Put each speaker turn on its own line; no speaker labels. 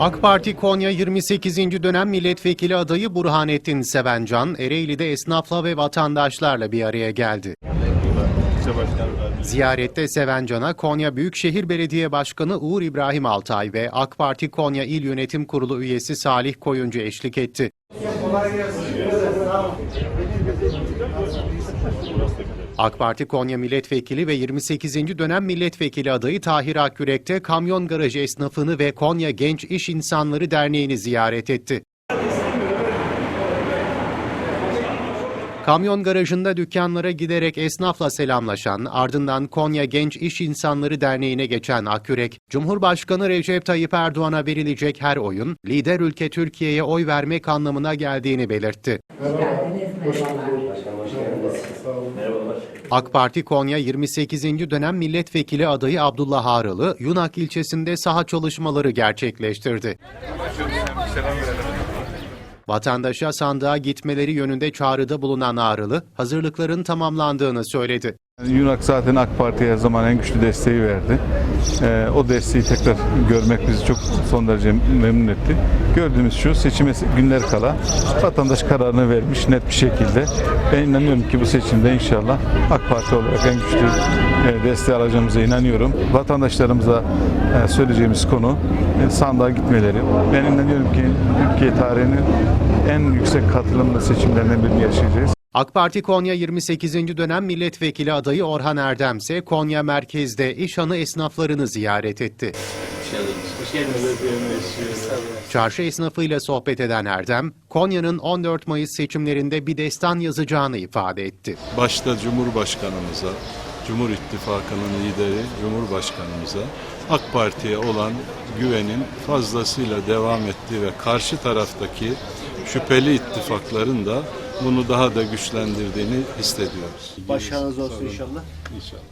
AK Parti Konya 28. dönem milletvekili adayı Burhanettin Sevencan, Ereğli'de esnafla ve vatandaşlarla bir araya geldi. Ziyarette Sevencan'a Konya Büyükşehir Belediye Başkanı Uğur İbrahim Altay ve AK Parti Konya İl Yönetim Kurulu üyesi Salih Koyuncu eşlik etti. AK Parti Konya Milletvekili ve 28. dönem milletvekili adayı Tahir Akgürek de kamyon garajı esnafını ve Konya Genç İş İnsanları Derneği'ni ziyaret etti. Kamyon garajında dükkanlara giderek esnafla selamlaşan, ardından Konya Genç İş İnsanları Derneği'ne geçen Akürek, Cumhurbaşkanı Recep Tayyip Erdoğan'a verilecek her oyun, lider ülke Türkiye'ye oy vermek anlamına geldiğini belirtti. AK Parti Konya 28. dönem milletvekili adayı Abdullah Ağrılı, Yunak ilçesinde saha çalışmaları gerçekleştirdi. Vatandaşa sandığa gitmeleri yönünde çağrıda bulunan Ağrılı, hazırlıkların tamamlandığını söyledi.
Yunak zaten AK Parti'ye her zaman en güçlü desteği verdi. Ee, o desteği tekrar görmek bizi çok son derece memnun etti. Gördüğümüz şu seçime günler kala vatandaş kararını vermiş net bir şekilde. Ben inanıyorum ki bu seçimde inşallah AK Parti olarak en güçlü e, desteği alacağımıza inanıyorum. Vatandaşlarımıza e, söyleyeceğimiz konu e, sandığa gitmeleri. Ben inanıyorum ki Türkiye tarihinin en yüksek katılımlı seçimlerinden birini yaşayacağız.
AK Parti Konya 28. dönem milletvekili adayı Orhan Erdem ise Konya merkezde İşhanı esnaflarını ziyaret etti. Çarşı esnafıyla sohbet eden Erdem, Konya'nın 14 Mayıs seçimlerinde bir destan yazacağını ifade etti.
başta Cumhurbaşkanımıza, Cumhur İttifakı'nın lideri Cumhurbaşkanımıza AK Parti'ye olan güvenin fazlasıyla devam ettiği ve karşı taraftaki şüpheli ittifakların da bunu daha da güçlendirdiğini hissediyoruz.
Başarınız olsun inşallah.
İnşallah.